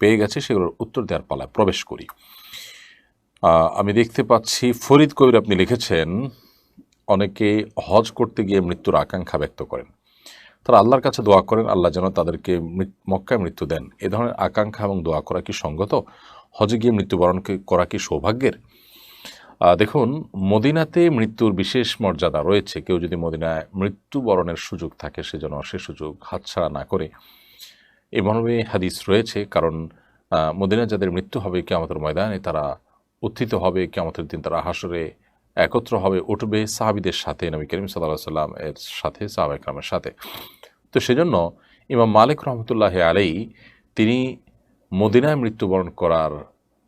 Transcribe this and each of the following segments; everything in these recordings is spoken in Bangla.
পেয়ে গেছে, সেগুলোর উত্তর দেওয়ার পালায় প্রবেশ করি। আমি দেখতে পাচ্ছি ফরিদ কবির আপনি লিখেছেন, অনেকে হজ করতে গিয়ে মৃত্যুর আকাঙ্ক্ষা ব্যক্ত করেন। তারা আল্লাহর কাছে দোয়া করেন, আল্লাহ যেন তাদেরকে মক্কায় মৃত্যু দেন। এ ধরনের আকাঙ্ক্ষা এবং দোয়া করা কি সঙ্গত? হজে গিয়ে মৃত্যুবরণ করা কি সৌভাগ্যের? দেখুন, মদিনাতে মৃত্যুর বিশেষ মর্যাদা রয়েছে। কেউ যদি মদিনায় মৃত্যুবরণের সুযোগ থাকে সেজন্য সে সুযোগ হাতছাড়া না করে এই মর্মে হাদিস রয়েছে কারণ আহ, মদিনায় যাদের মৃত্যু হবে কেয়ামতের ময়দানে তারা উত্থিত হবে কেয়ামতের দিন তারা হাসরে একত্র হবে উঠবে সাহাবিদের সাথে নবী করিম সাল্লাহ সাল্লাম এর সাথে সাহাবা একরামের সাথে। তো সেজন্য ইমাম মালিক রহমতুল্লাহ আলাই তিনি মদিনায় মৃত্যুবরণ করার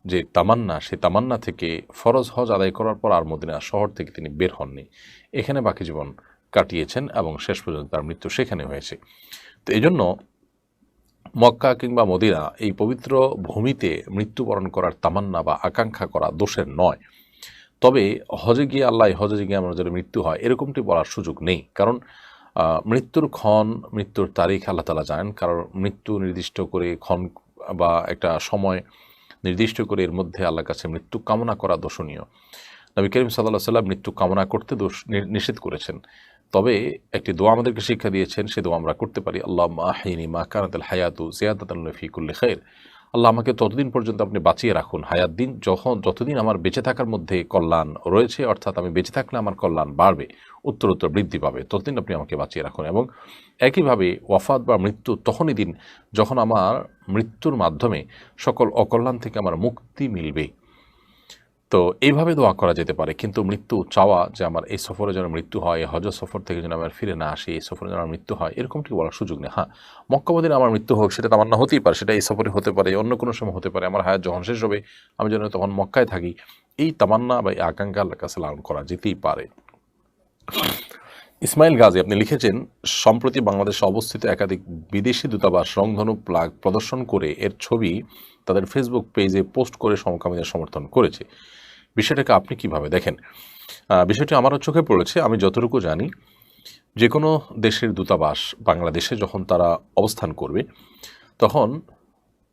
যে তামান্না সেই তামান্না থেকে ফরজ হজ আদায় করার পর আর মদিনা শহর থেকে তিনি বের হননি। এখানে বাকি জীবন কাটিয়েছেন এবং শেষ পর্যন্ত তার মৃত্যু সেখানে হয়েছে। তো এই জন্য মক্কা কিংবা মদিনা এই পবিত্র ভূমিতে মৃত্যুবরণ করার তামান্না বা আকাঙ্ক্ষা করা দোষের নয়। তবে হজে গিয়ে আল্লাহ হজে গিয়ে আমার যদি মৃত্যু হয়, এরকমটি বলার সুযোগ নেই। কারণ মৃত্যুর ক্ষণ, মৃত্যুর তারিখ আল্লাহ তালা জানেন। কারণ মৃত্যু নির্দিষ্ট করে ক্ষণ বা একটা সময় নির্দিষ্ট করে এর মধ্যে আল্লাহর কাছে মৃত্যু কামনা করা দোষণীয়। নবী করিম সাল্লাহ সাল্লাম মৃত্যু কামনা করতে দোষ নিষেধ করেছেন। তবে একটি দোয়া আমাদেরকে শিক্ষা দিয়েছেন, সে দোয়া আমরা করতে পারি। আল্লাহ মাহিনী মা কানাতুল হায়াতু জিয়াদাতুল ফিকুল্লি খৈর আল্লাহ আমাকে ততদিন পর্যন্ত আপনি বাঁচিয়ে রাখুন। হায়াত দিন যখন, যতদিন আমার বেঁচে থাকার মধ্যে কল্যাণ রয়েছে, অর্থাৎ আমি বেঁচে থাকলে আমার কল্যাণ বাড়বে উত্তর উত্তর বৃদ্ধি পাবে, ততদিন আপনি আমাকে বাঁচিয়ে রাখুন। এবং একইভাবে ওয়াফাত বা মৃত্যু তখনই দিন যখন আমার মৃত্যুর মাধ্যমে সকল অকল্যাণ থেকে আমার মুক্তি মিলবে। তো এইভাবে দোয়া করা যেতে পারে, কিন্তু মৃত্যু চাওয়া যে আমার এই সফরে যেন মৃত্যু হয়, এই হজ সফর থেকে যেন আমার ফিরে না আসি, এই সফরে যেন আমার মৃত্যু হয়, এরকমটি বলার সুযোগ নেই। হ্যাঁ মক্কাবদিন আমার মৃত্যু হোক, সেটা তামান্না হতেই পারে, সেটা এই সফরে হতে পারে অন্য কোনো সময় হতে পারে, আমার হায়াত যখন শেষ হবে, আমি যেন তখন মক্কায় থাকি। এই তামান্না বা এই আকাঙ্ক্ষা আল্লাহ কাছে লালন করা যেতেই পারে। ইসমাইল গাজী, আপনি লিখেছেন, সম্প্রতি বাংলাদেশে অবস্থিত একাধিক বিদেশি দূতাবাস রংধনু প্লাগ প্রদর্শন করে এর ছবি তাদের ফেসবুক পেজে পোস্ট করে সমকামীদের সমর্থন করেছে। বিষয়টাকে আপনি কীভাবে দেখেন? বিষয়টি আমারও চোখে পড়েছে, আমি যতটুকু জানি। যে কোনো দেশের দূতাবাস বাংলাদেশে যখন তারা অবস্থান করবে, তখন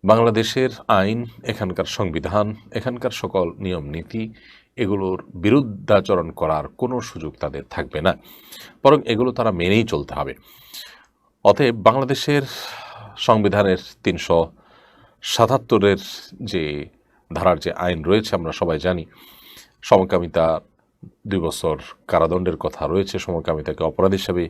বাংলাদেশের আইন, এখানকার সংবিধান, এখানকার সকল নিয়ম নীতি এগুলোর বিরুদ্ধাচরণ করার কোনো সুযোগ তাদের থাকবে না। বরং এগুলো তারা মেনেই চলতে হবে। অতএব বাংলাদেশের সংবিধানের তিনশো সাতাত্তরের যে ধারার যে আইন রয়েছে, আমরা সবাই জানি, সমকামিতা দুই বছর কারাদণ্ডের কথা রয়েছে। সমকামিতাকে অপরাধ হিসাবে